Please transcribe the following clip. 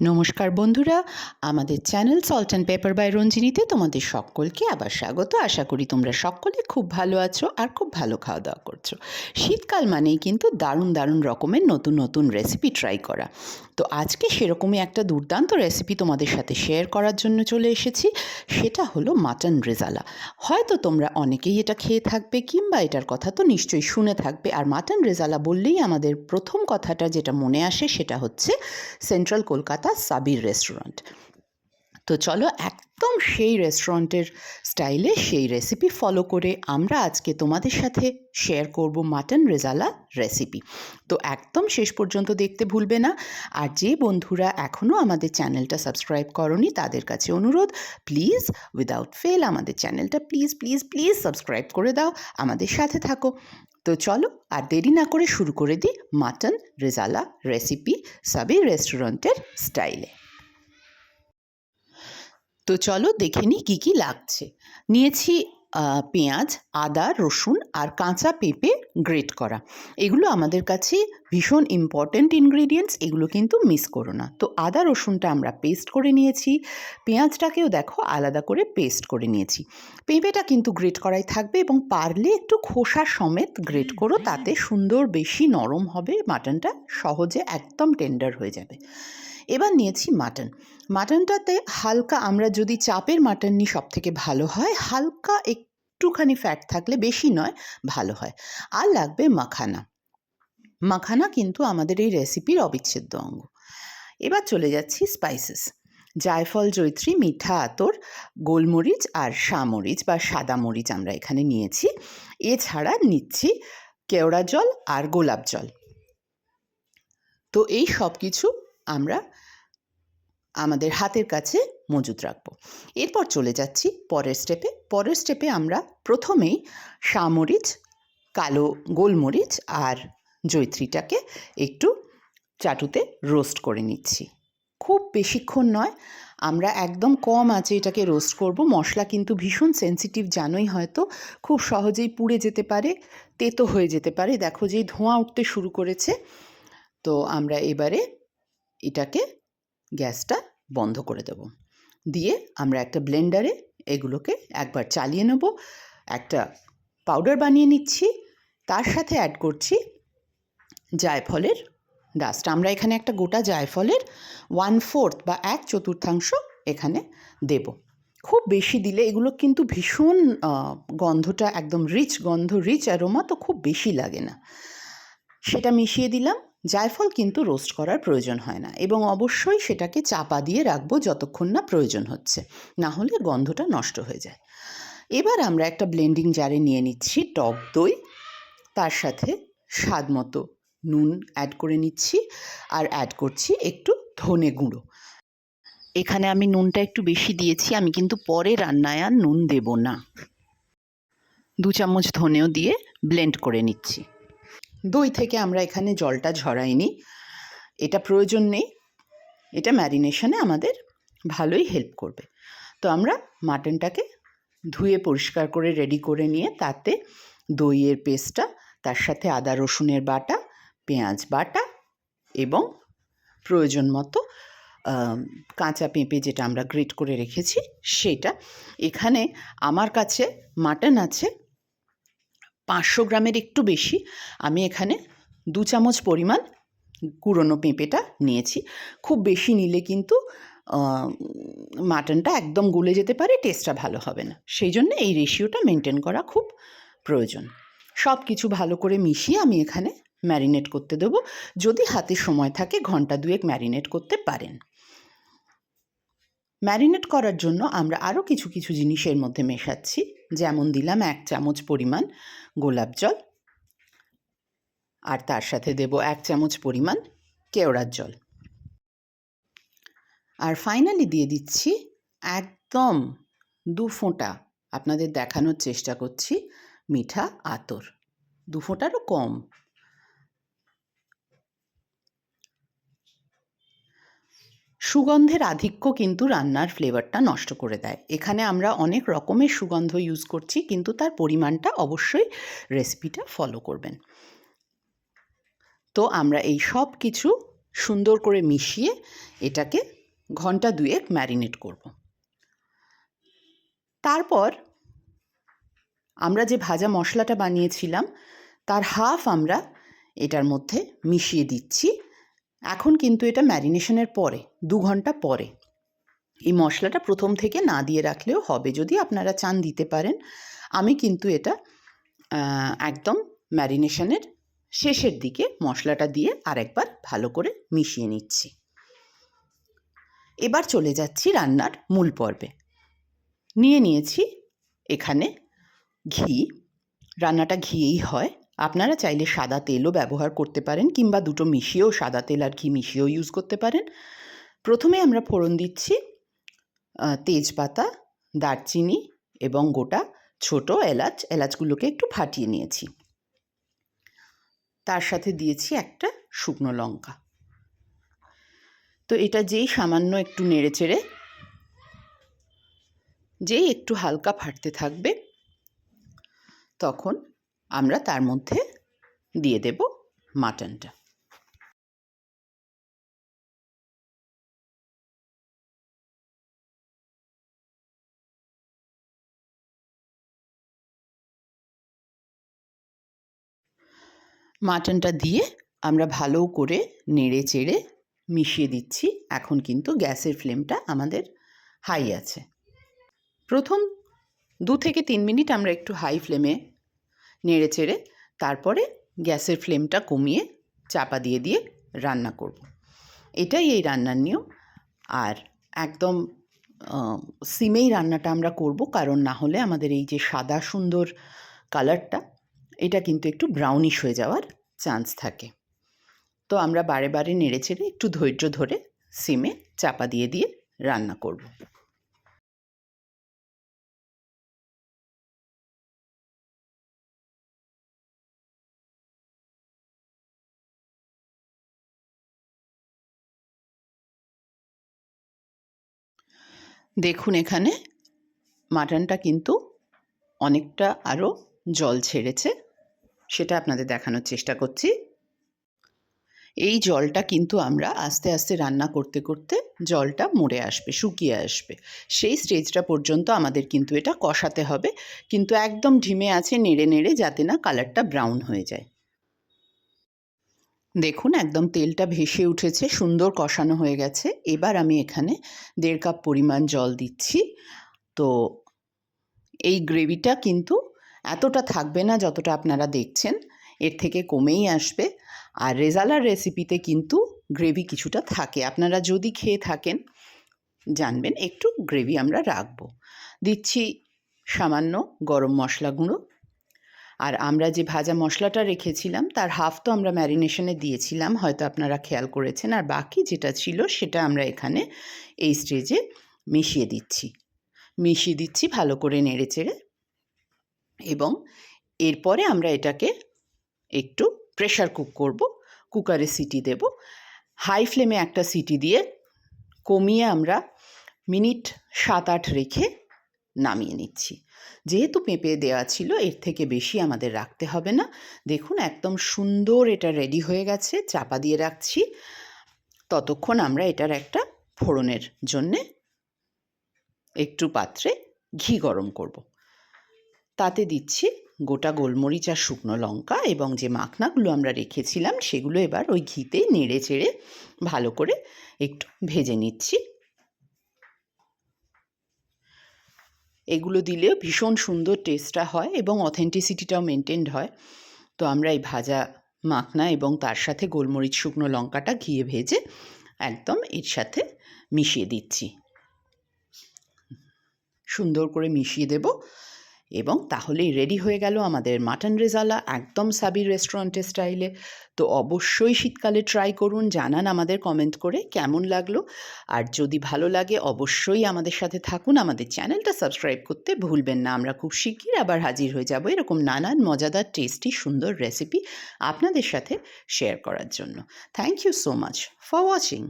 নমস্কার বন্ধুরা, আমাদের channel salt and pepper by রঞ্জিনীতে তোমাদের সকলকে আবার স্বাগত। আশা করি তোমরা সকলে খুব ভালো আছো আর খুব ভালো খাওয়া দাওয়া করছ। শীতকাল মানেই কিন্তু দারুণ দারুণ রকমের নতুন নতুন রেসিপি ট্রাই করা। তো আজকে সেরকমই একটা দুর্দান্ত রেসিপি তোমাদের সাথে শেয়ার করার জন্য চলে এসেছি, সেটা হলো মাটন রেজালা হয়তো তোমরা অনেকেই এটা খেয়ে থাকবে কিংবা এটার কথা তো নিশ্চয়ই শুনে থাকবে। আর মাটন রেজালা বললেই আমাদের প্রথম কথাটা যেটা মনে আসে সেটা হচ্ছে সেন্ট্রাল কলকাতা সাবির রেস্টুরেন্ট তো চলো একদম সেই রেস্টুরেন্টের স্টাইলে সেই রেসিপি ফলো করে আমরা আজকে তোমাদের সাথে শেয়ার করব মাটন রেজালা রেসিপি তো একদম শেষ পর্যন্ত দেখতে ভুলবে না। আর যে বন্ধুরা এখনও আমাদের চ্যানেলটা সাবস্ক্রাইব করনি, তাদের কাছে অনুরোধ প্লিজ উইদাউট ফেল আমাদের চ্যানেলটা প্লিজ প্লিজ প্লিজ সাবস্ক্রাইব করে দাও। আমাদের সাথে থাকো। তো চলো আর দেরি না করে শুরু করে দিই মাটন, রেজালা রেসিপি সবই রেস্টুরেন্টের স্টাইলে। তো চলো দেখে নিই কী কী লাগছে। নিয়েছি পেঁয়াজ আদা রসুন আর কাঁচা পেঁপে গ্রেট করা। এগুলো আমাদের কাছে ভীষণ ইম্পর্ট্যান্ট ইনগ্রিডিয়েন্টস এগুলো কিন্তু মিস করো না। তো আদা রসুনটা আমরা পেস্ট করে নিয়েছি। পেঁয়াজটাকেও দেখো আলাদা করে পেস্ট করে নিয়েছি। পেঁপেটা কিন্তু গ্রেট করাই থাকবে এবং পারলে একটু খোসা সমেত গ্রেট করো তাতে সুন্দর বেশি নরম হবে মাটনটা সহজে একদম টেন্ডার হয়ে যাবে। এবার নিয়েছি মাটন। মাটনটাতে হালকা আমরা যদি চাপের মাটন নিই সব থেকে ভালো হয়, হালকা একটুখানি ফ্যাট থাকলে বেশি নয়, ভালো হয়। আর লাগবে মাখানা। মাখানা কিন্তু আমাদের এই রেসিপির অবিচ্ছেদ্য অঙ্গ। এবার চলে যাচ্ছি স্পাইসেস জায়ফল জৈত্রী মিঠা, আতর, গোলমরিচ আর সামরিচ বা সাদা মরিচ আমরা এখানে নিয়েছি। এছাড়া নিচ্ছি কেওড়া জল আর গোলাপ জল। তো এই সব কিছু আমরা আমাদের হাতের কাছে মজুদ রাখব। এরপর চলে যাচ্ছি পরের স্টেপে পরের স্টেপে আমরা প্রথমেই সামরিচ, কালো গোলমরিচ আর জৈত্রীটাকে একটু চাটুতে রোস্ট করে নিচ্ছি। খুব বেশিক্ষণ নয়, আমরা একদম কম আঁচে এটাকে রোস্ট করব। মশলা কিন্তু ভীষণ সেন্সিটিভ জানোই হয়তো, খুব সহজেই পুড়ে যেতে পারে, তেতো হয়ে যেতে পারে। দেখো যেই ধোঁয়া উঠতে শুরু করেছে। তো আমরা এবারে এটাকে গ্যাসটা বন্ধ করে দেব। দিয়ে আমরা একটা ব্লেন্ডারে এগুলোকে একবার চালিয়ে নেব। একটা পাউডার বানিয়ে নিচ্ছি। তার সাথে অ্যাড করছি জায়ফলের ডাস্ট। আমরা এখানে একটা গোটা জায়ফলের ওয়ান ফোর্থ বা এক চতুর্থাংশ এখানে দেব। খুব বেশি দিলে এগুলো কিন্তু ভীষণ গন্ধটা একদম রিচ গন্ধ রিচ অ্যারোমা তো খুব বেশি লাগে না। সেটা মিশিয়ে দিলাম। জায়ফল কিন্তু রোস্ট করার প্রয়োজন হয় না এবং অবশ্যই সেটাকে চাপা দিয়ে রাখব যতক্ষণ না প্রয়োজন হচ্ছে, না হলে গন্ধটা নষ্ট হয়ে যায়। এবার আমরা একটা ব্লেন্ডিং জারে নিয়ে নিচ্ছি টক দই, তার সাথে স্বাদ মতো নুন অ্যাড করে নিচ্ছি আর অ্যাড করছি একটু ধনে গুঁড়ো। এখানে আমি নুনটা একটু বেশি দিয়েছি, আমি কিন্তু পরে রান্নায় আর নুন দেব না। দু চামচ ধনেও দিয়ে ব্লেন্ড করে নিচ্ছি। দই থেকে আমরা এখানে জলটা ঝরাইনি এটা প্রয়োজন নেই। এটা ম্যারিনেশনে আমাদের ভালোই হেল্প করবে। তো আমরা মাটনটাকে ধুয়ে পরিষ্কার করে রেডি করে নিয়ে তাতে দইয়ের পেস্টটা তার সাথে আদা, রসুনের বাটা, পেঁয়াজ বাটা এবং প্রয়োজন মতো কাঁচা পেঁপে যেটা আমরা গ্রেট করে রেখেছি, সেটা। এখানে আমার কাছে মাটন আছে পাঁচশো গ্রামের একটু বেশি, আমি এখানে দু চামচ পরিমাণ কুড়োনো পেঁপেটা নিয়েছি। খুব বেশি নিলে কিন্তু মাটনটা একদম গলে যেতে পারে, টেস্টটা ভালো হবে না। সেই জন্য এই রেশিওটা মেনটেন করা খুব প্রয়োজন। সব কিছু ভালো করে মিশিয়ে আমি এখানে ম্যারিনেট করতে দেবো। যদি হাতে সময় থাকে, ঘণ্টা দুয়েক ম্যারিনেট করতে পারেন। ম্যারিনেট করার জন্য আমরা আরও কিছু কিছু জিনিসের মধ্যে মেশাচ্ছি। যেমন দিলাম এক চামচ পরিমাণ গোলাপ জল আর তার সাথে দেব এক চামচ পরিমাণ কেওড়ার জল। আর ফাইনালি দিয়ে দিচ্ছি একদম দু ফোঁটা আপনাদের দেখানোর চেষ্টা করছি মিঠা আতর। দু ফোঁটারও কম। সুগন্ধের আধিক্য কিন্তু রান্নার ফ্লেভারটা নষ্ট করে দেয়। এখানে আমরা অনেক রকমের সুগন্ধ ইউজ করছি, কিন্তু তার পরিমাণটা অবশ্যই রেসিপিটা ফলো করবেন। তো আমরা এই সব কিছু সুন্দর করে মিশিয়ে এটাকে ঘণ্টা দুয়েক ম্যারিনেট করব। তারপর আমরা যে ভাজা মশলাটা বানিয়েছিলাম, তার হাফ আমরা এটার মধ্যে মিশিয়ে দিচ্ছি। এখন কিন্তু এটা ম্যারিনেশনের পরে, দু ঘণ্টা পরে। এই মশলাটা প্রথম থেকে না দিয়ে রাখলেও হবে, যদি আপনারা চান দিতে পারেন। আমি কিন্তু এটা একদম ম্যারিনেশনের শেষের দিকে মশলাটা দিয়ে আরেকবার ভালো করে মিশিয়ে নিচ্ছি। এবার চলে যাচ্ছি রান্নার মূল পর্বে। নিয়ে নিয়েছি এখানে ঘি। রান্নাটা ঘিয়েই হয়। আপনারা চাইলে সাদা তেলও ব্যবহার করতে পারেন কিংবা দুটো মিশিয়েও সাদা তেল আর ঘি মিশিয়েও ইউজ করতে পারেন। প্রথমে আমরা ফোড়ন দিচ্ছি তেজপাতা, দারচিনি এবং গোটা ছোট এলাচ, এলাচগুলোকে একটু ফাটিয়ে নিয়েছি। তার সাথে দিয়েছি একটা শুকনো লঙ্কা। তো এটা যেই সামান্য একটু নেড়ে চেড়ে যেই একটু হালকা ফাটতে থাকবে, তখন আমরা তার মধ্যে দিয়ে দেব মাটনটা। মাটনটা দিয়ে আমরা ভালো করে নেড়ে চেড়ে মিশিয়ে দিচ্ছি। এখন কিন্তু গ্যাসের ফ্লেমটা আমাদের হাই আছে। প্রথম দু থেকে তিন মিনিট আমরা একটু হাই ফ্লেমে নেড়ে চেড়ে তারপরে গ্যাসের ফ্লেমটা কমিয়ে চাপা দিয়ে দিয়ে রান্না করব। এটাই এই রান্নার নিয়ম। আর একদম সিমেই রান্নাটা আমরা করব, কারণ না হলে আমাদের এই যে সাদা সুন্দর কালারটা, এটা কিন্তু একটু ব্রাউনিশ হয়ে যাওয়ার চান্স থাকে। তো আমরা বারে বারে নেড়ে চেড়ে একটু ধৈর্য ধরে সিমে চাপা দিয়ে দিয়ে রান্না করব। দেখুন এখানে, মাটনটা কিন্তু অনেকটা আরও জল ছেড়েছে, সেটা আপনাদের দেখানোর চেষ্টা করছি। এই জলটা কিন্তু আমরা আস্তে আস্তে রান্না করতে করতে জলটা মরে আসবে, শুকিয়ে আসবে। সেই স্টেজটা পর্যন্ত আমাদের কিন্তু এটা কষাতে হবে, কিন্তু একদম ঢিমে আছে, নেড়ে নেড়ে যাতে না কালারটা ব্রাউন হয়ে যায়। দেখুন, একদম তেলটা ভেসে উঠেছে, সুন্দর কষানো হয়ে গেছে। এবার আমি এখানে দেড় কাপ পরিমাণ জল দিচ্ছি। তো এই গ্রেভিটা কিন্তু এতটা থাকবে না যতটা আপনারা দেখছেন, এর থেকে কমেই আসবে। আর রেজালার রেসিপিতে কিন্তু গ্রেভি কিছুটা থাকে। আপনারা যদি খেয়ে থাকেন, জানবেন একটু গ্রেভি আমরা রাখব। দিচ্ছি সামান্য গরম মশলা গুঁড়ো। আর আমরা যে ভাজা মশলাটা রেখেছিলাম, তার হাফ তো আমরা ম্যারিনেশনে দিয়েছিলাম, হয়তো আপনারা খেয়াল করেছেন। আর বাকি যেটা ছিল, সেটা আমরা এখানে এই স্টেজে মিশিয়ে দিচ্ছি। মিশিয়ে দিচ্ছি ভালো করে নেড়ে চেড়ে এবং এরপরে আমরা এটাকে একটু প্রেশার কুক করব কুকারে সিটি দেব। হাই ফ্লেমে একটা সিটি দিয়ে কমিয়ে আমরা মিনিট সাত আট রেখে নামিয়ে নিচ্ছি। যেহেতু পেঁপে দেওয়া ছিল, এর থেকে বেশি আমাদের রাখতে হবে না। দেখুন, একদম সুন্দর এটা রেডি হয়ে গেছে, চাপা দিয়ে রাখছি। ততক্ষণ আমরা এটার একটা ফোড়নের জন্যে একটু পাত্রে ঘি গরম করব। তাতে দিচ্ছি গোটা গোলমরিচ আর শুকনো লঙ্কা এবং যে মাখনাগুলো আমরা রেখেছিলাম, সেগুলো এবার ওই ঘিতে নেড়ে চেড়ে ভালো করে একটু ভেজে নিচ্ছি। এগুলো দিলেও ভীষণ সুন্দর টেস্টটা হয় এবং অথেন্টিসিটিটাও মেনটেন্ড হয়। তো আমরা এই ভাজা মাখনা এবং তার সাথে গোলমরিচ, শুকনো লঙ্কাটা ঘিয়ে ভেজে একদম এর সাথে মিশিয়ে দিচ্ছি। সুন্দর করে মিশিয়ে দেব। এবং তাহলেই রেডি হয়ে গেল আমাদের মাটন রেজালা একদম সাবির রেস্টুরেন্টের স্টাইলে তো অবশ্যই শীতকালে ট্রাই করুন, জানান আমাদের কমেন্ট করে কেমন লাগল। আর যদি ভালো লাগে, অবশ্যই আমাদের সাথে থাকুন, আমাদের চ্যানেলটা সাবস্ক্রাইব করতে ভুলবেন না। আমরা খুব শিগগির আবার হাজির হয়ে যাব এরকম নানান মজাদার টেস্টি সুন্দর রেসিপি আপনাদের সাথে শেয়ার করার জন্য। Thank you so much for watching